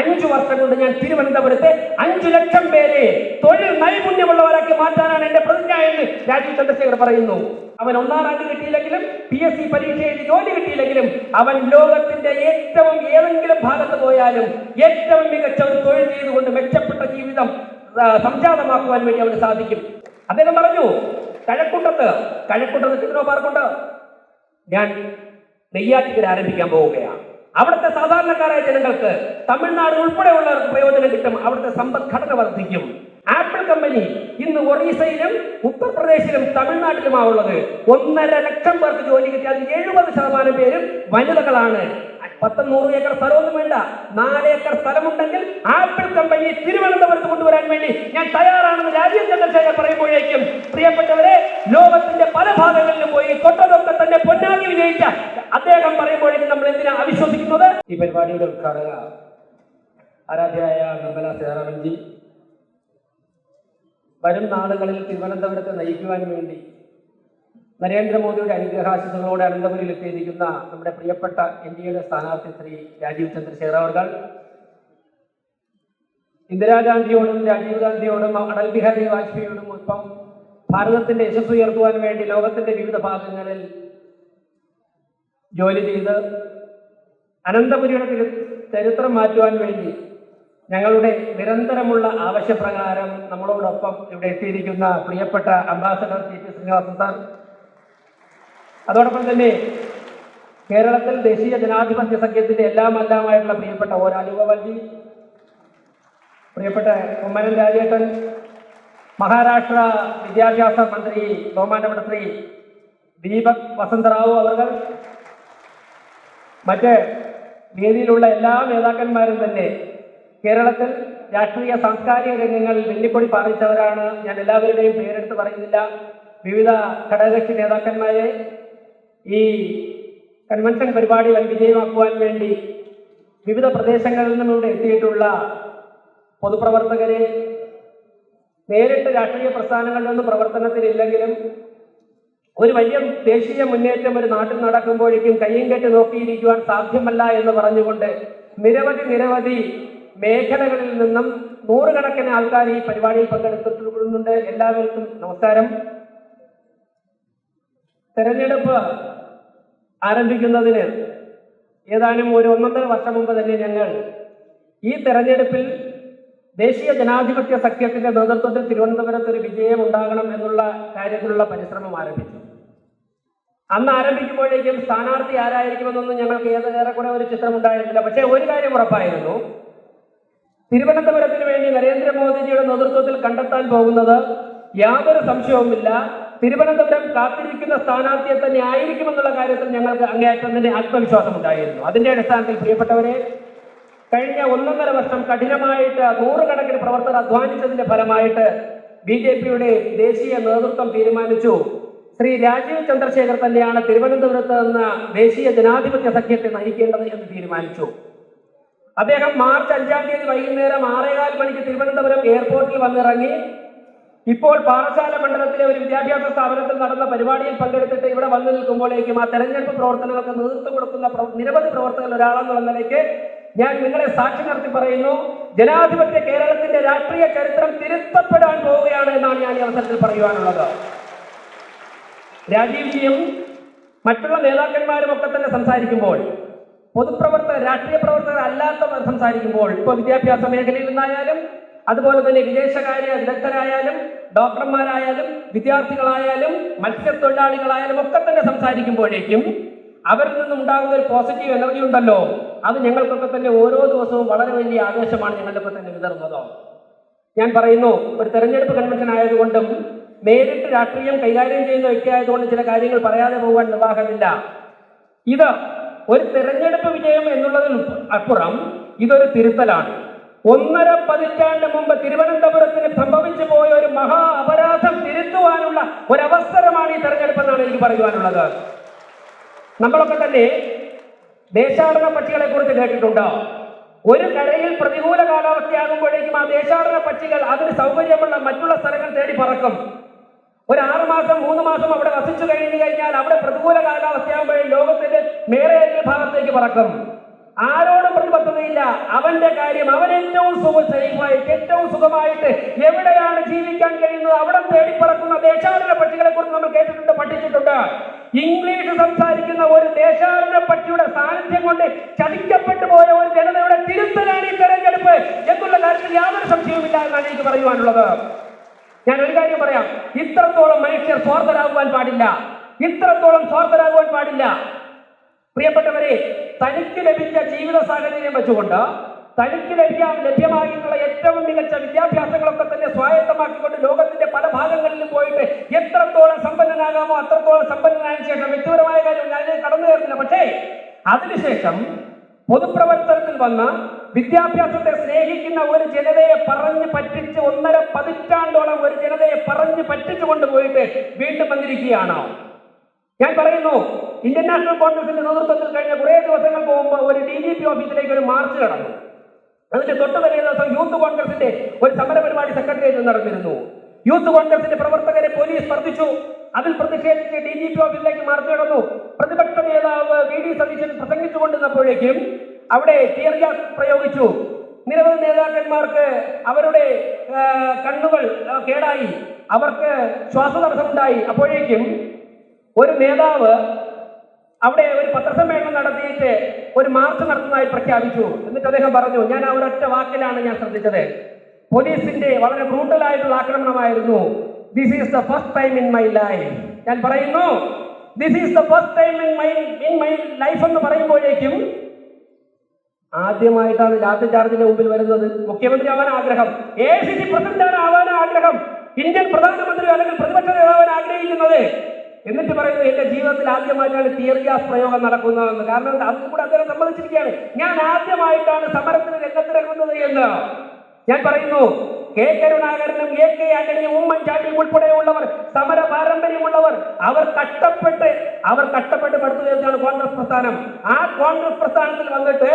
അഞ്ചു വർഷം കൊണ്ട് ഞാൻ തിരുവനന്തപുരത്തെ അഞ്ചു ലക്ഷം പേരെ തൊഴിൽ നൈപുണ്യമുള്ളവരാക്കി മാറ്റാനാണ് എന്റെ പ്രതിജ്ഞ എന്ന് രാജീവ് ചന്ദ്രശേഖർ പറയുന്നു. അവൻ ഒന്നാം റാങ്ക് കിട്ടിയില്ലെങ്കിലും പി എസ് സി പരീക്ഷ എഴുതി ജോലി കിട്ടിയില്ലെങ്കിലും അവൻ ലോകത്തിന്റെ ഏറ്റവും ഏതെങ്കിലും ഭാഗത്ത് പോയാലും ഏറ്റവും മികച്ച ഒരു തൊഴിൽ ചെയ്തുകൊണ്ട് മെച്ചപ്പെട്ട ജീവിതം സംജാതമാക്കുവാൻ വേണ്ടി അവന് സാധിക്കും. അദ്ദേഹം പറഞ്ഞു കഴക്കൂട്ടത്ത് കഴക്കൂട്ടത്ത് ടെക്നോ പാർക്കുണ്ട് ഞാൻ നെയ്യാറ്റിക്കൽ ആരംഭിക്കാൻ പോവുകയാണ്. അവിടുത്തെ സാധാരണക്കാരായ ജനങ്ങൾക്ക് തമിഴ്നാട് ഉൾപ്പെടെയുള്ളവർക്ക് പ്രയോജനം കിട്ടും. അവിടുത്തെ സമ്പദ്ഘടന വർദ്ധിക്കും. ആപ്പിൾ കമ്പനി ഇന്ന് ഒറീസയിലും ഉത്തർപ്രദേശിലും തമിഴ്നാട്ടിലുമാണുള്ളത് ഒന്നര ലക്ഷം പേർക്ക് ജോലി കിട്ടിയ എഴുപത് ശതമാനം പേരും വനിതകളാണ്. പത്ത് നൂറ് ഏക്കർ സ്ഥലമൊന്നും വേണ്ട. നാല് ഏക്കർ സ്ഥലമുണ്ടെങ്കിൽ ആപ്പിൾ കമ്പനി തിരുവനന്തപുരത്ത് കൊണ്ടുവരാൻ വേണ്ടി ഞാൻ തയ്യാറാണെന്ന് രാജീവ് ചന്ദ്രശേഖർ പറയുമ്പോഴേക്കും പ്രിയപ്പെട്ടവരെ ലോകത്തിന്റെ പല ഭാഗങ്ങളിലും പോയി തൊട്ടതൊക്കെ തന്നെ പൊന്നാങ്ങി വിജയിച്ച അദ്ദേഹം പറയുമ്പോഴേക്കും നമ്മൾ എന്തിനാ അവിശ്വസിക്കുന്നത്? ഈ പരിപാടിയുടെ ഉദ്ഘാടക ആരാധ്യയായ നിർമ്മല സീതാരാമൻജി. വരും നാളുകളിൽ തിരുവനന്തപുരത്ത് നയിക്കുവാൻ വേണ്ടി നരേന്ദ്രമോദിയുടെ അനുഗ്രഹാശിസുകളോട് അനന്തപുരിയിൽ എത്തിയിരിക്കുന്ന നമ്മുടെ പ്രിയപ്പെട്ട എൻ ഡി എയുടെ സ്ഥാനാർത്ഥി ശ്രീ രാജീവ് ചന്ദ്രശേഖർ അവർ ഇന്ദിരാഗാന്ധിയോടും രാജീവ് ഗാന്ധിയോടും അടൽ ബിഹാരി വാജ്പേയിയോടും ഒപ്പം ഭാരതത്തിന്റെ യശസ് ഉയർത്തുവാൻ വേണ്ടി ലോകത്തിന്റെ വിവിധ ഭാഗങ്ങളിൽ ജോലി ചെയ്ത് അനന്തപുരിയുടെ ചരിത്രം മാറ്റുവാൻ വേണ്ടി ഞങ്ങളുടെ നിരന്തരമുള്ള ആവശ്യപ്രകാരം നമ്മളോടൊപ്പം ഇവിടെ എത്തിയിരിക്കുന്ന പ്രിയപ്പെട്ട ambassador T P Srinivasan sir അതോടൊപ്പം തന്നെ കേരളത്തിൽ ദേശീയ ജനാധിപത്യ സഖ്യത്തിന്റെ എല്ലാം എല്ലാമായിട്ടുള്ള പ്രിയപ്പെട്ട ഒ രാജഗോപാൽജി പ്രിയപ്പെട്ട കുമ്മനം രാജേട്ടൻ മഹാരാഷ്ട്ര വിദ്യാഭ്യാസ മന്ത്രി ബഹുമാനപ്പെട്ട ശ്രീ ദീപക് വസന്തറാവു അവർ മറ്റ് വേദിയിലുള്ള എല്ലാ നേതാക്കന്മാരും തന്നെ കേരളത്തിൽ രാഷ്ട്രീയ സാംസ്കാരിക രംഗങ്ങളിൽ വെല്ലിക്കൊടി പാറിച്ചവരാണ്. ഞാൻ എല്ലാവരുടെയും പേരെടുത്ത് പറയുന്നില്ല. വിവിധ ഘടകകക്ഷി നേതാക്കന്മാരെ ഈ കൺവെൻഷൻ പരിപാടി വൻ വിജയമാക്കുവാൻ വേണ്ടി വിവിധ പ്രദേശങ്ങളിൽ നിന്നും ഇവിടെ എത്തിയിട്ടുള്ള പൊതുപ്രവർത്തകരെ നേരിട്ട് രാഷ്ട്രീയ പ്രവർത്തനത്തിൽ പ്രവർത്തനത്തിലില്ലെങ്കിലും ഒരു വലിയ ദേശീയ മുന്നേറ്റം ഒരു നാട്ടിൽ നടക്കുമ്പോഴേക്കും കയ്യും കെട്ടി നോക്കിയിരിക്കുവാൻ സാധ്യമല്ല എന്ന് പറഞ്ഞുകൊണ്ട് നിരവധി നിരവധി മേഖലകളിൽ നിന്നും നൂറുകണക്കിന് ആൾക്കാർ ഈ പരിപാടിയിൽ പങ്കെടുത്തിട്ടുണ്ട്. എല്ലാവർക്കും നമസ്കാരം. തെരഞ്ഞെടുപ്പ് ആരംഭിക്കുന്നതിന് ഏതാനും ഒരു ഒന്നൊന്നര വർഷം മുമ്പ് തന്നെ ഞങ്ങൾ ഈ തെരഞ്ഞെടുപ്പിൽ ദേശീയ ജനാധിപത്യ സഖ്യത്തിന്റെ നേതൃത്വത്തിൽ തിരുവനന്തപുരത്ത് ഒരു വിജയം ഉണ്ടാകണം എന്നുള്ള കാര്യത്തിലുള്ള പരിശ്രമം ആരംഭിച്ചു. അന്ന് ആരംഭിക്കുമ്പോഴേക്കും സ്ഥാനാർത്ഥി ആരായിരിക്കുമെന്നൊന്നും ഞങ്ങൾക്ക് ഏത് ഏറെക്കുറെ ഒരു ചിത്രം ഉണ്ടായിരുന്നില്ല. പക്ഷേ ഒരു കാര്യം ഉറപ്പായിരുന്നു. തിരുവനന്തപുരത്തിന് വേണ്ടി നരേന്ദ്രമോദിജിയുടെ നേതൃത്വത്തിൽ കണ്ടെത്താൻ പോകുന്നത് യാതൊരു സംശയവുമില്ല. തിരുവനന്തപുരം കാത്തിരിക്കുന്ന സ്ഥാനാർത്ഥിയെ തന്നെ ആയിരിക്കുമെന്നുള്ള കാര്യത്തിൽ ഞങ്ങൾക്ക് അങ്ങേയറ്റം തന്നെ ആത്മവിശ്വാസം ഉണ്ടായിരുന്നു അതിന്റെ അടിസ്ഥാനത്തിൽ പ്രിയപ്പെട്ടവരെ കഴിഞ്ഞ ഒന്നൊന്നര വർഷം കഠിനമായിട്ട് നൂറുകണക്കിന് പ്രവർത്തകർ അധ്വാനിച്ചതിന്റെ ഫലമായിട്ട് ബി ജെ പിയുടെ ദേശീയ നേതൃത്വം തീരുമാനിച്ചു. ശ്രീ രാജീവ് ചന്ദ്രശേഖർ തന്നെയാണ് തിരുവനന്തപുരത്ത് നിന്ന് ദേശീയ ജനാധിപത്യ സഖ്യത്തെ നയിക്കേണ്ടത് എന്ന് തീരുമാനിച്ചു. അദ്ദേഹം മാർച്ച് അഞ്ചാം തീയതി വൈകുന്നേരം ആറേകാൽ മണിക്ക് തിരുവനന്തപുരം എയർപോർട്ടിൽ വന്നിറങ്ങി ഇപ്പോൾ പാറശാല മണ്ഡലത്തിലെ ഒരു വിദ്യാഭ്യാസ സ്ഥാപനത്തിൽ നടന്ന പരിപാടിയിൽ പങ്കെടുത്തിട്ട് ഇവിടെ വന്നു നിൽക്കുമ്പോഴേക്കും ആ തെരഞ്ഞെടുപ്പ് പ്രവർത്തനങ്ങൾക്ക് നേതൃത്വം കൊടുക്കുന്ന നിരവധി പ്രവർത്തകർ ഒരാളെന്നുള്ള നിലയ്ക്ക് ഞാൻ നിങ്ങളെ സാക്ഷി നിർത്തി പറയുന്നു. ജനാധിപത്യ കേരളത്തിന്റെ രാഷ്ട്രീയ ചരിത്രം തിരുത്തപ്പെടാൻ പോവുകയാണ് എന്നാണ് ഞാൻ ഈ അവസരത്തിൽ പറയുവാനുള്ളത്. രാജീവ്ജിയും മറ്റുള്ള നേതാക്കന്മാരും ഒക്കെ തന്നെ സംസാരിക്കുമ്പോൾ പൊതുപ്രവർത്തകർ രാഷ്ട്രീയ പ്രവർത്തകർ അല്ലാത്തവർ സംസാരിക്കുമ്പോൾ ഇപ്പോൾ വിദ്യാഭ്യാസ മേഖലയിൽ നിന്നായാലും അതുപോലെ തന്നെ വിദേശകാര്യ വിദഗ്ധരായാലും ഡോക്ടർമാരായാലും വിദ്യാർത്ഥികളായാലും മത്സ്യത്തൊഴിലാളികളായാലും ഒക്കെ തന്നെ സംസാരിക്കുമ്പോഴേക്കും അവരിൽ നിന്നും ഉണ്ടാകുന്ന ഒരു പോസിറ്റീവ് എനർജി ഉണ്ടല്ലോ. അത് ഞങ്ങൾക്കൊക്കെ തന്നെ ഓരോ ദിവസവും വളരെ വലിയ ആവേശമാണ് ഞങ്ങളിപ്പോൾ തന്നെ വിതറുന്നത്. ഞാൻ പറയുന്നു ഒരു തെരഞ്ഞെടുപ്പ് കൺവെൻഷൻ ആയതുകൊണ്ടും നേരിട്ട് രാഷ്ട്രീയം കൈകാര്യം ചെയ്യുന്ന വ്യക്തി ആയതുകൊണ്ട് ചില കാര്യങ്ങൾ പറയാതെ പോകാൻ നിർവാഹമില്ല. ഇത് ഒരു തെരഞ്ഞെടുപ്പ് വിജയം എന്നുള്ളതിന് അപ്പുറം ഇതൊരു തിരുത്തലാണ്. ഒന്നര പതിറ്റാണ്ട് മുമ്പ് തിരുവനന്തപുരത്തിന് സംഭവിച്ചു പോയ ഒരു മഹാ അപരാധം തിരുത്തുവാനുള്ള ഒരവസരമാണ് ഈ തെരഞ്ഞെടുപ്പ് എന്നാണ് എനിക്ക് പറയുവാനുള്ളത്. നമ്മളൊക്കെ തന്നെ ദേശാടന പക്ഷികളെ കുറിച്ച് കേട്ടിട്ടുണ്ടോ? ഒരു കരയിൽ പ്രതികൂല കാലാവസ്ഥയാകുമ്പോഴേക്കും ആ ദേശാടന പക്ഷികൾ അതിന് സൗകര്യമുള്ള മറ്റുള്ള സ്ഥലങ്ങൾ തേടി പറക്കും. ഒരു ആറു മാസം മൂന്ന് മാസം അവിടെ വസിച്ചു കഴിഞ്ഞു കഴിഞ്ഞാൽ അവിടെ പ്രതികൂല കാലാവസ്ഥയാകുമ്പോഴേ ലോകത്തിന്റെ മേറെ ഭാഗത്തേക്ക് പറക്കും. ആരോടും പ്രതിബദ്ധതയില്ല. അവന്റെ കാര്യം അവൻ ഏറ്റവും സുഖ സേഫായിട്ട് ഏറ്റവും സുഖമായിട്ട് എവിടെയാണ് ജീവിക്കാൻ കഴിയുന്നത് അവിടെ തേടിപ്പറക്കുന്ന ദേശാടന പക്ഷികളെ കുറിച്ച് നമ്മൾ കേട്ടിട്ടുണ്ട് പഠിച്ചിട്ടുണ്ട്. ഇംഗ്ലീഷ് സംസാരിക്കുന്ന ഒരു ദേശാടന പക്ഷിയുടെ സാന്നിധ്യം കൊണ്ട് ചതിക്കപ്പെട്ടു പോയ ഒരു ജനതയുടെ തിരുത്തലാണ് ഈ തെരഞ്ഞെടുപ്പ് എന്നുള്ള കാര്യത്തിൽ യാതൊരു സംശയവുമില്ല എന്നാണ് എനിക്ക് പറയുവാനുള്ളത്. ഞാൻ ഒരു കാര്യം പറയാം. ഇത്രത്തോളം മനുഷ്യർ സ്വാർത്ഥരാകുവാൻ പാടില്ല. ഇത്രത്തോളം സ്വാർത്ഥരാകുവാൻ പാടില്ല. പ്രിയപ്പെട്ടവരെ തനിക്ക് ലഭിച്ച ജീവിത സാഹചര്യം വെച്ചുകൊണ്ട് തനിക്ക് ലഭ്യ ലഭ്യമായിട്ടുള്ള ഏറ്റവും മികച്ച വിദ്യാഭ്യാസങ്ങളൊക്കെ തന്നെ സ്വായത്തമാക്കിക്കൊണ്ട് ലോകത്തിന്റെ പല ഭാഗങ്ങളിലും പോയിട്ട് എത്രത്തോളം സമ്പന്നനാകാമോ അത്രത്തോളം സമ്പന്നനായതിനു ശേഷം വ്യക്തിപരമായ കാര്യം ഞാൻ കടന്നു കയറുന്നില്ല പക്ഷേ അതിനുശേഷം പൊതുപ്രവർത്തനത്തിൽ വന്ന വിദ്യാഭ്യാസത്തെ സ്നേഹിക്കുന്ന ഒരു ജനതയെ പറഞ്ഞു പറ്റിച്ച് ഒന്നര പതിറ്റാണ്ടോളം ഒരു ജനതയെ പറഞ്ഞു പറ്റിച്ചു കൊണ്ടുപോയിട്ട് വീണ്ടും വന്നിരിക്കുകയാണോ. ഞാൻ പറയുന്നു ഇന്ത്യൻ നാഷണൽ കോൺഗ്രസിന്റെ നേതൃത്വത്തിൽ കഴിഞ്ഞ കുറേ ദിവസങ്ങൾക്ക് മുമ്പ് ഒരു ഡി ജി പി ഓഫീസിലേക്ക് ഒരു മാർച്ച് നടന്നു. അതിന്റെ തൊട്ട് തലേ ദിവസം യൂത്ത് കോൺഗ്രസിന്റെ ഒരു സമര പരിപാടി സെക്രട്ടേറിയറ്റിൽ നടന്നിരുന്നു. യൂത്ത് കോൺഗ്രസിന്റെ പ്രവർത്തകരെ പോലീസ് സ്പർദ്ധിച്ചു. അതിൽ പ്രതിഷേധിച്ച് ഡി ജി പി ഓഫീസിലേക്ക് മാർച്ച് നടന്നു. പ്രതിപക്ഷ നേതാവ് വി ഡി സതീശൻ പ്രസംഗിച്ചുകൊണ്ടിരുന്നപ്പോഴേക്കും അവിടെ ടിയർ ഗ്യാസ് പ്രയോഗിച്ചു. നിരവധി നേതാക്കന്മാർക്ക് അവരുടെ കണ്ണുകൾ കേടായി. അവർക്ക് ശ്വാസതടസ്സമുണ്ടായി. അപ്പോഴേക്കും ഒരു നേതാവ് അവിടെ ഒരു പത്രസമ്മേളനം നടത്തിയിട്ട് ഒരു മാർച്ച് നടത്തുന്നതായി പ്രഖ്യാപിച്ചു. എന്നിട്ട് അദ്ദേഹം പറഞ്ഞു ഞാൻ ആ ഒരൊറ്റ വാക്കിലാണ് ഞാൻ ശ്രദ്ധിച്ചത്. പോലീസിന്റെ വളരെ ബ്രൂട്ടലായിട്ടുള്ള ആക്രമണമായിരുന്നു. This is the first time in my life ഞാൻ പറയുന്നു this is the first time in my in my life എന്ന് പറയുമ്പോഴേക്കും ആദ്യമായിട്ടാണ് ലാത്തി ചാർജിന്റെ മുമ്പിൽ വരുന്നത് മുഖ്യമന്ത്രി ആവാൻ ആഗ്രഹം. എ സി സി പ്രസിഡന്റാണ് ആവാൻ ആഗ്രഹം. ഇന്ത്യൻ പ്രധാനമന്ത്രി അല്ലെങ്കിൽ പ്രതിപക്ഷ നേതാവാൻ ആഗ്രഹിക്കുന്നത് എന്നിട്ട് പറയുന്നു എന്റെ ജീവിതത്തിൽ ആദ്യമായിട്ടാണ് ടിയർ ഗ്യാസ് പ്രയോഗം നടക്കുന്നതെന്ന്. കാരണം അതും കൂടെ അദ്ദേഹം സമ്മതിച്ചിരിക്കുകയാണ്. ഞാൻ ആദ്യമായിട്ടാണ് സമരത്തിന് രംഗത്തിറങ്ങുന്നത് എന്ന്. ഞാൻ പറയുന്നു കെ കരുണാകരനും എ കെ ആന്റണിയും ഉമ്മൻചാണ്ടിയും ഉൾപ്പെടെയുള്ളവർ സമര പാരമ്പര്യമുള്ളവർ അവർ കഷ്ടപ്പെട്ട് അവർ കഷ്ടപ്പെട്ട് പടുത്തുയർത്തിയാണ് കോൺഗ്രസ് പ്രസ്ഥാനം. ആ കോൺഗ്രസ് പ്രസ്ഥാനത്തിൽ വന്നിട്ട്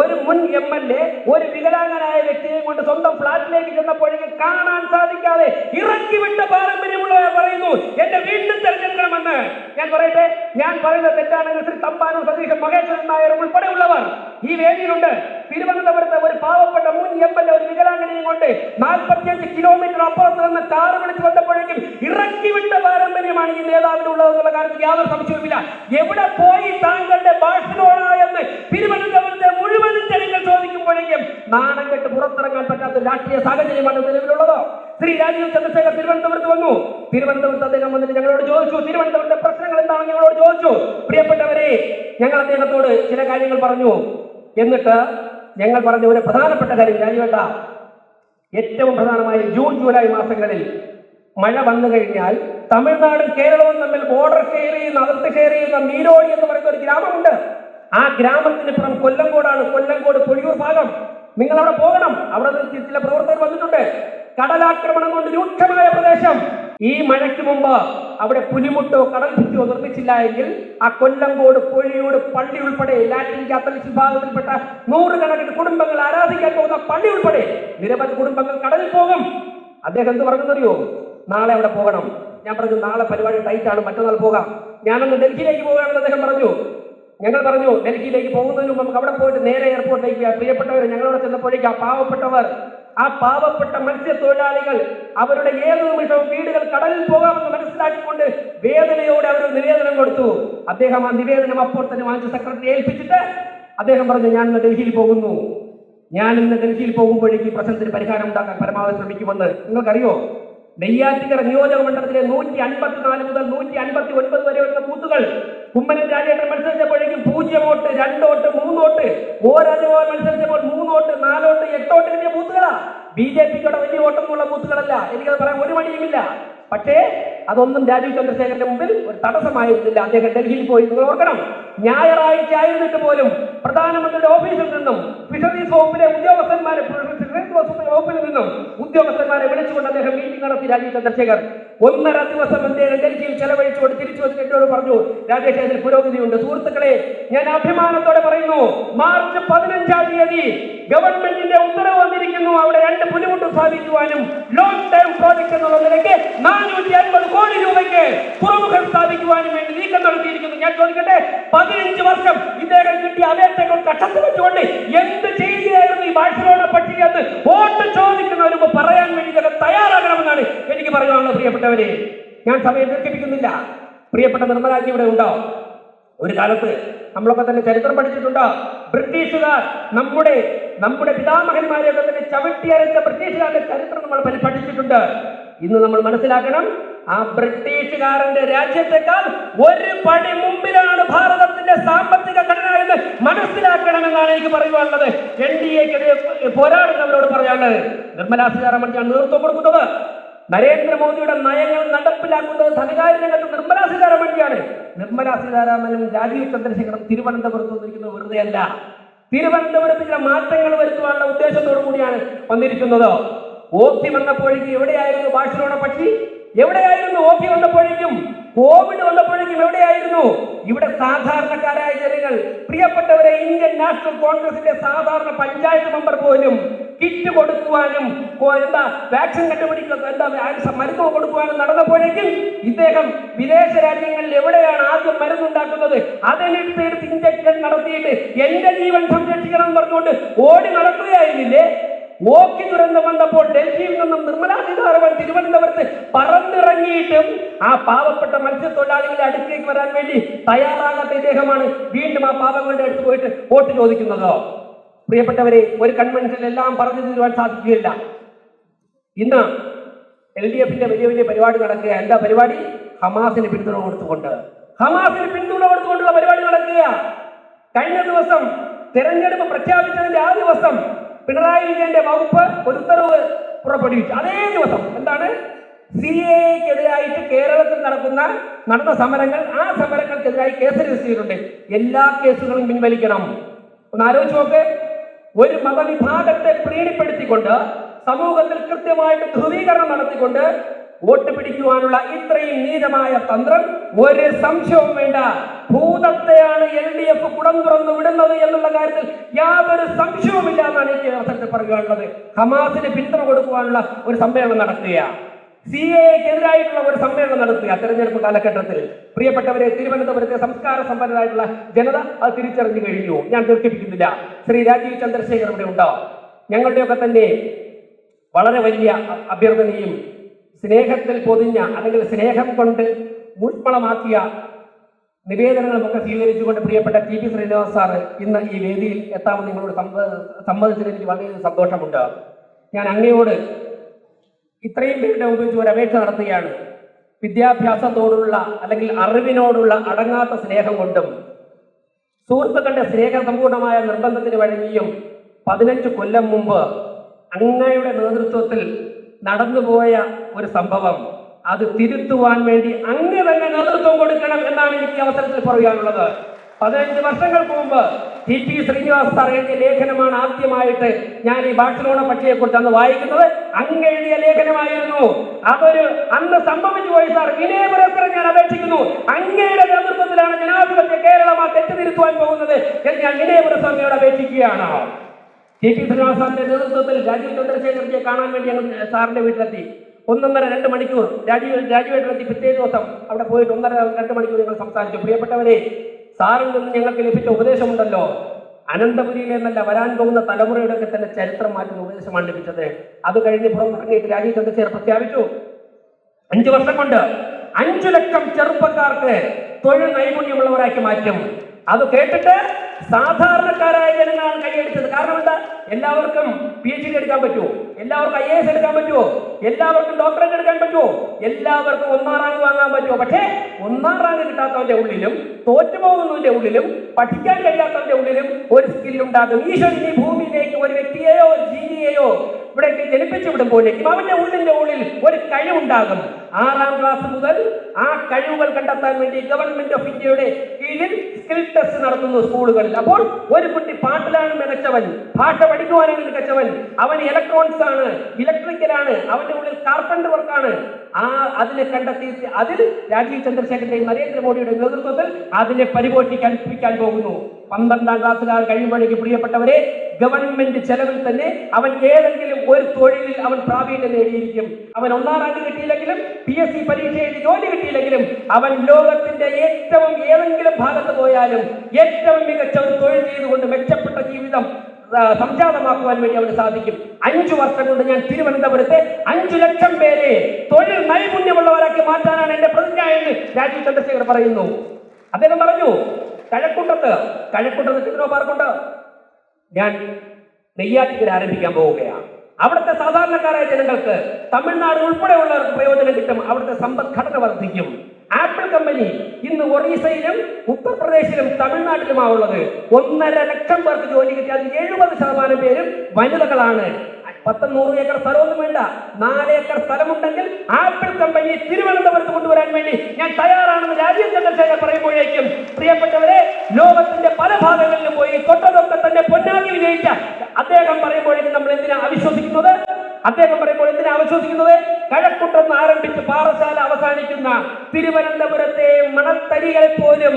ഒരു മുൻ എം എൽ എ ഒരു വികലാംഗനായ വ്യക്തിയെ കൊണ്ട് സ്വന്തം ഫ്ലാറ്റിലേക്ക് ചെന്നപ്പോഴേക്ക് കാണാൻ സാധിക്കാതെ ഇറക്കി വിട്ട പാരമ്പര്യമുള്ളവർ പറയുന്നു എന്റെ വീണ്ടും തെരഞ്ഞെടുക്കണമെന്ന്. ഞാൻ പറയട്ടെ ഞാൻ പറയുന്നത് തെറ്റാണെങ്കിൽ ശ്രീ തമ്പാനൂർ സതീശൻ മഹേശ്വരൻ നായർ ഉൾപ്പെടെയുള്ളവർ ഈ വേദിയിലുണ്ട്. തിരുവനന്തപുരത്ത് ഒരു പാവപ്പെട്ട മുൻ എം എൽ എ ഒരു വികലാംഗനെയും കൊണ്ട് നാൽപ്പത്തിയഞ്ച് കിലോമീറ്റർ അപ്പുറത്ത് നിന്ന് കാറ് വിളിച്ച് വന്നപ്പോഴേക്കും ഇറക്കി വിട്ട പാരമ്പര്യമാണ് ഈ നേതാവിനുള്ളതെന്നുള്ള കാര്യത്തിൽ യാതൊരു സംശയവുമില്ല. എവിടെ പോയി താങ്കളുടെ ബാഴ്സലോണ എന്ന് തിരുവനന്തപുരത്തെ മുഴുവൻ ജനങ്ങൾ ചോദിക്കുമ്പോഴേക്കും നാണം കെട്ട് പുറത്തിറങ്ങാൻ പറ്റാത്ത രാഷ്ട്രീയ സാഹചര്യമാണ് നിലവിലുള്ളത്. ശ്രീ രാജീവ് ചന്ദ്രശേഖർ തിരുവനന്തപുരത്ത് വന്നു. തിരുവനന്തപുരത്ത് അദ്ദേഹം വന്നിട്ട് ഞങ്ങളോട് ചോദിച്ചു തിരുവനന്തപുരത്തെ പ്രശ്നങ്ങൾ എന്താണെന്ന് ഞങ്ങളോട് ചോദിച്ചു. പ്രിയപ്പെട്ടവരെ ഞങ്ങൾ അദ്ദേഹത്തോട് ചില കാര്യങ്ങൾ പറഞ്ഞു. എന്നിട്ട് ഞങ്ങൾ പറഞ്ഞ ഒരു പ്രധാനപ്പെട്ട കാര്യം രാജീവേട്ട ഏറ്റവും പ്രധാനമായി ജൂൺ ജൂലൈ മാസങ്ങളിൽ മഴ വന്നു കഴിഞ്ഞാൽ തമിഴ്നാടും കേരളവും തമ്മിൽ ബോർഡർ ഷെയർ ചെയ്യുന്ന അതിർത്തി ഷെയർ ചെയ്യുന്ന നീരോടി എന്ന് പറയുന്ന ഒരു ഗ്രാമമുണ്ട്. ആ ഗ്രാമത്തിന് പുറം കൊല്ലങ്കോടാണ്. കൊല്ലങ്കോട് പൊഴിയൂർ ഭാഗം. നിങ്ങൾ അവിടെ പോകണം. അവിടെ ചില പ്രവർത്തകർ വന്നിട്ടുണ്ട്. കടലാക്രമണം കൊണ്ട് രൂക്ഷമായ പ്രദേശം. ഈ മഴയ്ക്ക് മുമ്പ് അവിടെ പുലിമുട്ടോ കടൽ ഭിത്തിയോ നിർമ്മിച്ചില്ല എങ്കിൽ ആ കൊല്ലങ്കോട് കോഴിയോട് പള്ളി ഉൾപ്പെടെ ലാറ്റിൻ കാത്തലിക് വിഭാഗത്തിൽപ്പെട്ട നൂറുകണക്കിന് കുടുംബങ്ങൾ ആരാധിക്കാൻ പോകുന്ന പള്ളി ഉൾപ്പെടെ നിരവധി കുടുംബങ്ങൾ കടലിൽ പോകും. അദ്ദേഹം എന്ത് പറഞ്ഞെന്നറിയോ നാളെ അവിടെ പോകണം. ഞാൻ പറഞ്ഞു നാളെ പരിപാടി ടൈറ്റാണ് മറ്റന്നാൾ പോകാം. ഞാനൊന്ന് ഡൽഹിയിലേക്ക് പോകാമെന്ന് അദ്ദേഹം പറഞ്ഞു. ഞങ്ങൾ പറഞ്ഞു ഡൽഹിയിലേക്ക് പോകുന്നതിന് മുമ്പ് നമുക്ക് അവിടെ പോയിട്ട് നേരെ എയർപോർട്ടിലേക്ക് പ്രിയപ്പെട്ടവർ ഞങ്ങളവിടെ ചെന്നപ്പോഴേക്ക് ആ പാവപ്പെട്ടവർ ആ പാവപ്പെട്ട മത്സ്യത്തൊഴിലാളികൾ അവരുടെ ഏത് നിമിഷവും വീടുകൾ കടലിൽ പോകാമെന്ന് മനസ്സിലാക്കിക്കൊണ്ട് വേദനയോടെ അവർ നിവേദനം കൊടുത്തു. അദ്ദേഹം ആ നിവേദനം അപ്പോൾ തന്നെ വാങ്ങിച്ച സെക്രട്ടറി ഏൽപ്പിച്ചിട്ട് അദ്ദേഹം പറഞ്ഞു ഞാൻ ഇന്ന് ഡൽഹിയിൽ പോകുന്നു. ഞാൻ ഇന്ന് ഡൽഹിയിൽ പോകുമ്പോഴേക്ക് ഈ പ്രശ്നത്തിന് പരിഹാരം ഉണ്ടാക്കാൻ പരമാവധി ശ്രമിക്കുമെന്ന്. നിങ്ങൾക്കറിയോ? നെയ്യാറ്റിക്കര നിയോജക മണ്ഡലത്തിലെ നൂറ്റി അൻപത്തിനാല് മുതൽ നൂറ്റി അൻപത്തി ഒൻപത് വരെ വരുന്ന ബൂത്തുകൾ കുമ്മനം വോട്ട് രണ്ടോട്ട് മൂന്നോട്ട് ഓ വോട്ട്. മത്സരിച്ചപ്പോൾ മൂന്നോട്ട് നാലോട്ട് എട്ടോട്ട് കിട്ടിയ ബൂത്തുകളാ. ബി ജെ പിക്കോടെ വലിയ വോട്ടൊന്നുമുള്ള ബൂത്തുകളല്ല. എനിക്കത് പറയാൻ ഒരു മടിയുമില്ല. പക്ഷേ അതൊന്നും രാജീവ് ചന്ദ്രശേഖരന്റെ മുമ്പിൽ ഒരു തടസ്സമായിരുന്നില്ല. അദ്ദേഹം ഡൽഹിയിൽ പോയി. നിങ്ങൾ ഓർക്കണം ഞായറാഴ്ച ആയിരുന്നിട്ട് പോലും പ്രധാനമന്ത്രിയുടെ ഓഫീസിൽ നിന്നും ഫിഷറീസ് വകുപ്പിലെ ഉദ്യോഗസ്ഥന്മാരെ വകുപ്പിൽ നിന്നും ഉദ്യോഗസ്ഥന്മാരെ വിളിച്ചുകൊണ്ട് അദ്ദേഹം മീറ്റിംഗ് നടത്തി രാജീവ് ചന്ദ്രശേഖർ. ഒന്നര ദിവസം അദ്ദേഹം ഡൽഹിയിൽ ചെലവഴിച്ചുകൊണ്ട് തിരിച്ചു വന്നിട്ട് എന്നോട് പറഞ്ഞു രാജേഷ് അതിൽ പുരോഗതിയുണ്ട്. സുഹൃത്തുക്കളെ ഞാൻ അഭിമാനത്തോടെ പറയുന്നു മാർച്ച് പതിനഞ്ചാം തീയതി ഗവൺമെന്റിന്റെ ഉത്തരവ് വന്നിരിക്കുന്നു. അവിടെ രണ്ട് പുലിമുട്ട് സ്ഥാപിക്കുവാനും ലോങ് ടൈം പ്രോജക്ട് എന്നുള്ള നിലയ്ക്ക് നാനൂറ്റി അൻപത് കോടി രൂപയ്ക്ക് തുറമുഖം സ്ഥാപിക്കുവാനും വേണ്ടി നീക്കം നടത്തിയിരിക്കുന്നു. ഞാൻ ചോദിക്കട്ടെ പതിനഞ്ച് വർഷം ഇദ്ദേഹം കിട്ടിയ അപേക്ഷകൾ കഷത്ത് വെച്ചുകൊണ്ട് എന്ത് ചെയ്യുകയായിരുന്നു ഈ ബാഴ്സലോണ പട്ടിക എന്ന് വോട്ട് ചോദിക്കുന്ന ഒരു പറയാൻ വേണ്ടി ഇതൊക്കെ തയ്യാറാകണമെന്നാണ് എനിക്ക് പറയാനുള്ളത് പ്രിയപ്പെട്ടവരെ. ഞാൻ സമയം ദീർഘിപ്പിക്കുന്നില്ല. പ്രിയപ്പെട്ട നിർമ്മലാജി ഇവിടെ ഉണ്ടോ? ഒരു കാലത്ത് നമ്മളൊക്കെ തന്നെ ചരിത്രം പഠിച്ചിട്ടുണ്ടോ? ബ്രിട്ടീഷുകാർ നമ്മുടെ നമ്മുടെ പിതാമഹന്മാരെയൊക്കെ തന്നെ ചവിട്ടിയരച്ച ബ്രിട്ടീഷുകാരുടെ ചരിത്രം നമ്മൾ പഠിച്ചിട്ടുണ്ട് ഇന്ന് നമ്മൾ മനസ്സിലാക്കണം ആ ബ്രിട്ടീഷുകാരന്റെ രാജ്യത്തെക്കാൾ ഒരു പടി മുമ്പിലാണ് ഭാരതത്തിന്റെ സാമ്പത്തിക ഘടന എന്ന് മനസ്സിലാക്കണമെന്നാണ് എനിക്ക് പറയുവാനുള്ളത്. എൻ ഡി എക്കെതിരെ പോരാടുന്നവരോട് പറയാനുള്ളത്. നിർമ്മലാ സീതാരാമൻ നേതൃത്വം കൊടുക്കുന്നത്. നരേന്ദ്രമോദിയുടെ നയങ്ങൾ നടപ്പിലാക്കുന്നത് ധനകാര്യ രംഗത്ത് നിർമ്മലാ സീതാരാമൻജിയാണ് നിർമ്മലാ സീതാരാമനും രാജീവ് ചന്ദ്രശേഖറും തിരുവനന്തപുരത്ത് വന്നിരിക്കുന്നത് വെറുതെ അല്ല തിരുവനന്തപുരത്ത് ചില മാറ്റങ്ങൾ വരുത്തുവാനുള്ള ഉദ്ദേശത്തോടു കൂടിയാണ് വന്നിരിക്കുന്നത്. ഓപ്പി വന്നപ്പോഴേക്കും എവിടെയായിരുന്നു ബാഴ്സലോണ പക്ഷി? എവിടെയായിരുന്നു ഓപ്പി വന്നപ്പോഴേക്കും? കോവിഡ് വന്നപ്പോഴേക്കും എവിടെയായിരുന്നു? ഇവിടെ സാധാരണക്കാരായ ജനങ്ങൾ പ്രിയപ്പെട്ടവരെ ഇന്ത്യൻ നാഷണൽ കോൺഗ്രസിന്റെ സാധാരണ പഞ്ചായത്ത് മെമ്പർ പോലും കിറ്റ് കൊടുക്കുവാനും എന്താ വാക്സിൻ കണ്ടുപിടിക്കുക എന്താ മരുന്ന് കൊടുക്കുവാനും നടന്നപ്പോഴേക്കും ഇദ്ദേഹം വിദേശ രാജ്യങ്ങളിൽ എവിടെയാണ് ആദ്യം മരുന്നുണ്ടാക്കുന്നത്? അതിനെടുത്ത് എടുത്ത് ഇഞ്ചക്ഷൻ നടത്തിയിട്ട് എന്റെ ജീവൻ സംരക്ഷിക്കണം എന്ന് പറഞ്ഞുകൊണ്ട് ഓടി നടക്കുകയായിരുന്നില്ലേ? ഓക്കി ദുരന്തം വന്നപ്പോൾ ഡൽഹിയിൽ നിന്നും നിർമ്മലാ സീതാരാമൻ തിരുവനന്തപുരത്ത് പറന്നിറങ്ങിയിട്ടും ആ പാവപ്പെട്ട മത്സ്യത്തൊഴിലാളികളെ അടുത്തേക്ക് വരാൻ വേണ്ടി തയ്യാറാകാത്ത ഇദ്ദേഹമാണ് വീണ്ടും ആ പാവങ്ങളുടെ അടുത്ത് പോയിട്ട് വോട്ട് ചോദിക്കുന്നത്. പ്രിയപ്പെട്ടവരെ ഒരു കൺവെൻഷനിൽ എല്ലാം പറഞ്ഞു തീരുവാൻ സാധിക്കുകയില്ല. ഇന്ന് എൽ ഡി എഫിന്റെ വലിയ വലിയ പരിപാടി നടക്കുക എന്താ പരിപാടി? ഹമാസിന് പിന്തുണ കൊടുത്തുകൊണ്ട്. ഹമാസിന് പിന്തുണ കൊടുത്തുകൊണ്ടുള്ള പരിപാടി നടക്കുക കഴിഞ്ഞ ദിവസം തെരഞ്ഞെടുപ്പ് പ്രഖ്യാപിച്ചതിന്റെ ആ ദിവസം പിണറായി വിജയന്റെ വകുപ്പ് ഉത്തരവ് പുറപ്പെടുവിച്ചു. അതേ ദിവസം എന്താണ്? സി എക്കെതിരായിട്ട് കേരളത്തിൽ നടക്കുന്ന നടന്ന സമരങ്ങൾ ആ സമരങ്ങൾക്കെതിരായി കേസ് രജിസ്റ്റർ ചെയ്തിട്ടുണ്ട്. എല്ലാ കേസുകളും പിൻവലിക്കണം. ഒന്ന് ആലോചിച്ച് നോക്ക്. ഒരു മതവിഭാഗത്തെ പ്രീണിപ്പെടുത്തിക്കൊണ്ട് സമൂഹത്തിൽ കൃത്യമായിട്ട് ധ്രുവീകരണം നടത്തിക്കൊണ്ട് വോട്ട് പിടിക്കുവാനുള്ള ഇത്രയും നീതമായ തന്ത്രം ഒരു സംശയവും വേണ്ട. ഭൂതത്തെയാണ് എൽ ഡി എഫ് കുടം തുറന്നു വിടുന്നത് എന്നുള്ള കാര്യത്തിൽ യാതൊരു സംശയവുമില്ല എന്നാണ് എനിക്ക് അവസരത്തിൽ പറയാനുള്ളത് ഹമാസിന് പിന്തുണ കൊടുക്കുവാനുള്ള ഒരു സമ്മേളനം നടക്കുകയാണ് സി എക്കെതിരായിട്ടുള്ള ഒരു സമ്മേളനം നടത്തുക തെരഞ്ഞെടുപ്പ് കാലഘട്ടത്തിൽ. പ്രിയപ്പെട്ടവരെ തിരുവനന്തപുരത്തെ സംസ്കാര സമ്പന്നരായിട്ടുള്ള ജനത അത് തിരിച്ചറിഞ്ഞു കഴിഞ്ഞു. ഞാൻ ദീർഘിപ്പിക്കുന്നില്ല. ശ്രീ രാജീവ് ചന്ദ്രശേഖർ ഇവിടെ ഉണ്ടോ? ഞങ്ങളുടെയൊക്കെ തന്നെ വളരെ വലിയ അഭ്യർത്ഥനയും സ്നേഹത്തിൽ പൊതിഞ്ഞ അല്ലെങ്കിൽ സ്നേഹം കൊണ്ട് ഉൾപ്പളമാക്കിയ നിവേദനങ്ങളുമൊക്കെ സ്വീകരിച്ചുകൊണ്ട് പ്രിയപ്പെട്ട ടി പി ശ്രീനിവാസ് സാറ് ഇന്ന് ഈ വേദിയിൽ എത്താമെന്ന് നിങ്ങളോട് സമ്മ- എനിക്ക് വളരെ സന്തോഷമുണ്ട് ഞാൻ അങ്ങയോട് ഇത്രയും പേരുടെ ഉപയോഗിച്ച് ഒരു അപേക്ഷ നടത്തുകയാണ്. വിദ്യാഭ്യാസത്തോടുള്ള അല്ലെങ്കിൽ അറിവിനോടുള്ള അടങ്ങാത്ത സ്നേഹം കൊണ്ടും സുഹൃത്തുക്കളുടെ സ്നേഹസമ്പൂർണമായ നിർബന്ധത്തിന് വഴങ്ങിയും പതിനഞ്ച് കൊല്ലം മുമ്പ് അങ്ങയുടെ നേതൃത്വത്തിൽ നടന്നുപോയ ഒരു സംഭവം. അത് തിരുത്തുവാൻ വേണ്ടി അങ്ങ് തന്നെ നേതൃത്വം കൊടുക്കണം എന്നാണ് എനിക്ക് അവസരത്തിൽ പറയാനുള്ളത്. പതിനഞ്ച് വർഷങ്ങൾക്ക് മുമ്പ് ടി. പി. ശ്രീനിവാസ് സാർ എഴുതിയ ലേഖനമാണ് ആദ്യമായിട്ട് ഞാൻ ഈ ബാഴ്സലോണ പക്ഷിയെ കുറിച്ച് അന്ന് വായിക്കുന്നത്. അങ്ങ് എഴുതിയ ലേഖനമായിരുന്നു. അതൊരു അന്ന് സംഭവിച്ചു പോയി സാർ വിനയപുരസ്സരം ഞാൻ അപേക്ഷിക്കുന്നു. അങ്ങയുടെ നേതൃത്വത്തിലാണ് ജനാധിപത്യ കേരളമാ ആ തെറ്റ് തിരുത്തുവാൻ പോകുന്നത് എന്ന് ഞാൻ വിനയപുരസ്വാമിയോട് അപേക്ഷിക്കുകയാണ്. ടി പി ശ്രീനിവാസ് സാറിന്റെ നേതൃത്വത്തിൽ രാജീവ് ചന്ദ്രശേഖർജിയെ കാണാൻ വേണ്ടി ഞങ്ങൾ സാറിന്റെ വീട്ടിലെത്തി. ഒന്നൊന്നര രണ്ട് മണിക്കൂർ രാജീവ് രാജീവേട്ടനെത്തി പിറ്റേ ദിവസം അവിടെ പോയിട്ട് ഒന്നര രണ്ട് മണിക്കൂർ ഞങ്ങൾ സംസാരിച്ചു. പ്രിയപ്പെട്ടവരെ സാറിൽ നിന്ന് ഞങ്ങൾക്ക് ലഭിച്ച ഉപദേശമുണ്ടല്ലോ. അനന്തപുരിയിലെ എന്നല്ല വരാൻ പോകുന്ന തലമുറയുടെ ഒക്കെ തന്നെ ചരിത്രം മാറ്റുന്ന ഉപദേശമാണ് ലഭിച്ചത്. അത് കഴിഞ്ഞ് പുറത്തിറങ്ങിയിട്ട് രാജീവ് ചന്ദ്രശേഖർ പ്രഖ്യാപിച്ചു? അഞ്ചു വർഷം കൊണ്ട് അഞ്ചു ലക്ഷം ചെറുപ്പക്കാർക്ക് തൊഴിൽ നൈപുണ്യമുള്ളവരാക്കി മാറ്റും. അത് കേട്ടിട്ട് സാധാരണക്കാരായ ജനങ്ങളാണ് കൈയടിച്ചത്. കാരണം എന്താ? എല്ലാവർക്കും പി എച്ച് ഡി എടുക്കാൻ പറ്റുമോ? എല്ലാവർക്കും ഐ എസ് എടുക്കാൻ പറ്റുമോ? എല്ലാവർക്കും ഡോക്ടറേറ്റ് എടുക്കാൻ പറ്റുമോ? എല്ലാവർക്കും ഒന്നാം റാങ്ക് വാങ്ങാൻ പറ്റുമോ? പക്ഷേ ഒന്നാം റാങ്ക് കിട്ടാത്തവന്റെ ഉള്ളിലും തോറ്റുപോകുന്നതിന്റെ ഉള്ളിലും പഠിക്കാൻ കഴിയാത്തവന്റെ ഉള്ളിലും ഒരു സ്കിൽ ഉണ്ടാകും. ഈ ഭൂമിയിലേക്ക് ഒരു വ്യക്തിയെയോ ജീവിയെയോ ഇവിടേക്ക് ജനിപ്പിച്ചു വിടുമ്പോഴേക്കും അവന്റെ ഉള്ളിന്റെ ഉള്ളിൽ ഒരു കഴിവുണ്ടാകും. ആറാം ക്ലാസ് മുതൽ ആ കഴിവുകൾ കണ്ടെത്താൻ വേണ്ടി ഗവൺമെന്റ് ഓഫ് ഇന്ത്യയുടെ കീഴിൽ സ്കിൽ ടെസ്റ്റ് നടത്തുന്നു സ്കൂളുകളിൽ. അപ്പോൾ ഒരു കുട്ടി പാട്ടിലാണ് മികച്ചവൻ ഭാഷ പഠിക്കുവാനാണ് മികച്ചവൻ അവൻ ഇലക്ട്രോണിക്സ് ആണ്. ഇലക്ട്രിക്കലാണ് അവന്റെ ഉള്ളിൽ കാർപ്പന്റർ വർക്കാണ് ആ അതിനെ കണ്ടെത്തി അതിൽ രാജീവ് ചന്ദ്രശേഖരന്റെയും നരേന്ദ്രമോദിയുടെ നേതൃത്വത്തിൽ അതിനെ പരിപോഷിക്കാൻ പോകുന്നു. പന്ത്രണ്ടാം ക്ലാസ്സിലാണ് കഴിയുമ്പോഴേക്ക് പ്രിയപ്പെട്ടവരെ ഗവൺമെന്റ് ചെലവിൽ തന്നെ അവൻ ഏതെങ്കിലും ഒരു തൊഴിലിൽ അവൻ പ്രാവീണ്യം നേടിയിരിക്കും. അവൻ ഒന്നാം റാങ്ക് കിട്ടിയില്ലെങ്കിലും പി എസ് സി പരീക്ഷ എഴുതി ജോലി കിട്ടിയില്ലെങ്കിലും അവൻ ലോകത്തിന്റെ ഏറ്റവും ഏതെങ്കിലും ഭാഗത്ത് പോയാലും ഏറ്റവും മികച്ച ഒരു തൊഴിൽ ചെയ്തുകൊണ്ട് മെച്ചപ്പെട്ട ജീവിതം സംജാതമാക്കുവാൻ വേണ്ടി അവന് സാധിക്കും. അഞ്ചു വർഷം കൊണ്ട് ഞാൻ തിരുവനന്തപുരത്തെ അഞ്ചു ലക്ഷം പേരെ തൊഴിൽ നൈപുണ്യമുള്ളവരാക്കി മാറ്റാനാണ് എന്റെ പ്രതിജ്ഞ എന്ന് രാജീവ് ചന്ദ്രശേഖർ പറയുന്നു. അദ്ദേഹം പറഞ്ഞു കഴക്കൂട്ടത്ത് കഴക്കൂട്ടത്ത് ചിത്രോ പാർക്കുണ്ട് ഞാൻ നെയ്യാറ്റിക്കൽ ആരംഭിക്കാൻ പോവുകയാണ്. അവിടുത്തെ സാധാരണക്കാരായ ജനങ്ങൾക്ക് തമിഴ്നാട് ഉൾപ്പെടെയുള്ളവർക്ക് പ്രയോജനം കിട്ടും. അവിടുത്തെ സമ്പദ്ഘടന വർദ്ധിക്കും. ആപ്പിൾ കമ്പനി ഇന്ന് ഒറീസയിലും ഉത്തർപ്രദേശിലും തമിഴ്നാട്ടിലുമാണുള്ളത് ഒന്നര ലക്ഷം പേർക്ക് ജോലി കിട്ടി അതിൽ എഴുപത് ശതമാനം പേരും വനിതകളാണ്. പത്ത് നൂറ് ഏക്കർ സ്ഥലമൊന്നും വേണ്ട. നാല് ഏക്കർ സ്ഥലമുണ്ടെങ്കിൽ ആപ്പിൾ കമ്പനി തിരുവനന്തപുരത്ത് കൊണ്ടുവരാൻ വേണ്ടി ഞാൻ തയ്യാറാണെന്ന് രാജീവ് ചന്ദ്രശേഖർ പറയുമ്പോഴേക്കും പ്രിയപ്പെട്ടവരെ ലോകത്തിന്റെ പല ഭാഗങ്ങളിലും പോയി തൊട്ടതൊക്കെ തന്നെ പൊന്നാക്കി വിജയിച്ച അദ്ദേഹം പറയുമ്പോഴേക്കും നമ്മൾ എന്തിനാ അവിശ്വസിക്കുന്നത്? അദ്ദേഹം പറയുമ്പോൾ എന്തിനാ അവിശ്വസിക്കുന്നത്? കഴക്കൂട്ടം ആരംഭിച്ച് പാറശാല അവസാനിക്കുന്ന തിരുവനന്തപുരത്തെ മണത്തരികളെ പോലും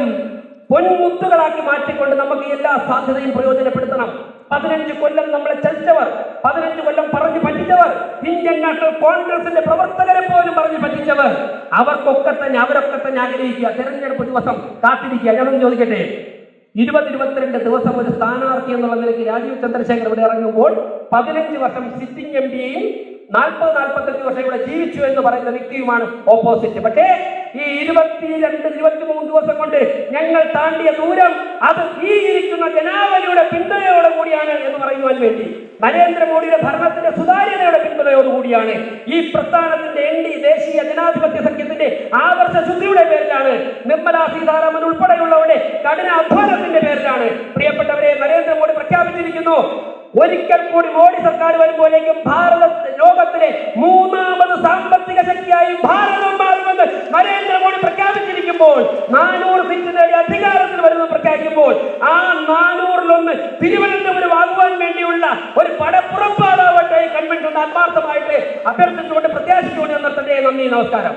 പൊൻമുത്തുകളാക്കി മാറ്റിക്കൊണ്ട് നമുക്ക് എല്ലാ സാധ്യതയും പ്രയോജനപ്പെടുത്തണം. പതിനഞ്ച് കൊല്ലം നമ്മളെ ചതിച്ചവർ പതിനഞ്ച് കൊല്ലം പറഞ്ഞു പറ്റിച്ചവർ ഇന്ത്യൻ നാഷണൽ കോൺഗ്രസിന്റെ പ്രവർത്തകരെ പോലും പറഞ്ഞു പറ്റിച്ചവർ. അവർക്കൊക്കെ തന്നെ അവരൊക്കെ തന്നെ ആഗ്രഹിക്കുക തെരഞ്ഞെടുപ്പ് ദിവസം കാത്തിരിക്കുക. ഞാനൊന്ന് ചോദിക്കട്ടെ? ഇരുപത് ഇരുപത്തിരണ്ട് ദിവസം ഒരു സ്ഥാനാർത്ഥി എന്നുള്ള നിലയ്ക്ക് രാജീവ് ചന്ദ്രശേഖർ ഇവിടെ ഇറങ്ങുമ്പോൾ പതിനഞ്ച് വർഷം സിറ്റിംഗ് എം പിയെയും നാൽപ്പത് നാൽപ്പത്തഞ്ച് വർഷം ഇവിടെ ജീവിച്ചു എന്ന് പറയുന്ന വ്യക്തിയുമാണ് ഓപ്പോസിറ്റ് പക്ഷേ ഈ ഇരുപത്തിരണ്ട് ഇരുപത്തിമൂന്ന് ദിവസം കൊണ്ട് ഞങ്ങൾ താണ്ടിയ ദൂരം അത് ഈ ഇരിക്കുന്ന ജനാവലിയുടെ പിന്തുണയോടെ കൂടിയാണ് എന്ന് പറയുവാൻ വേണ്ടി. നരേന്ദ്രമോദിയുടെ ഭരണത്തിന്റെ സുതാര്യതയുടെ പിന്തുണയോടുകൂടിയാണ് ഈ പ്രസ്ഥാനത്തിന്റെ എൻ ഡി ദേശീയ ജനാധിപത്യ സഖ്യത്തിന്റെ ആദർശ ശുദ്ധിയുടെ പേരിലാണ് നിർമ്മല സീതാരാമൻ ഉൾപ്പെടെയുള്ളവരുടെ കഠിന അധ്വാനത്തിന്റെ പേരിലാണ്. പ്രിയപ്പെട്ടവരെ നരേന്ദ്രമോദി പ്രഖ്യാപിച്ചിരിക്കുന്നു ഒരിക്കൽ കൂടി മോഡി സർക്കാർ വരുമ്പോഴേക്കും ഭാരത ലോകത്തിലെ മൂന്നാമത് സാമ്പത്തിക ശക്തിയായി ഭാരതം മാറുമെന്ന് നരേന്ദ്രമോദി പ്രഖ്യാപിച്ചിരിക്കുമ്പോൾ നാനൂറ് സീറ്റ് നേടി അധികാരത്തിൽ വരുന്നത് പ്രഖ്യാപിക്കുമ്പോൾ ആ നാനൂറിലൊന്ന് തിരുവനന്തപുരം ആകുവാൻ വേണ്ടിയുള്ള ഒരു പടപ്പുറപ്പാടാവട്ടെ കൺവെൻഷൻ ആത്മാർത്ഥമായിട്ട് അഭ്യർത്ഥിച്ചുകൊണ്ട് പ്രത്യാശിച്ചുകൊണ്ട് നിർത്തട്ടെ നന്ദി നമസ്കാരം.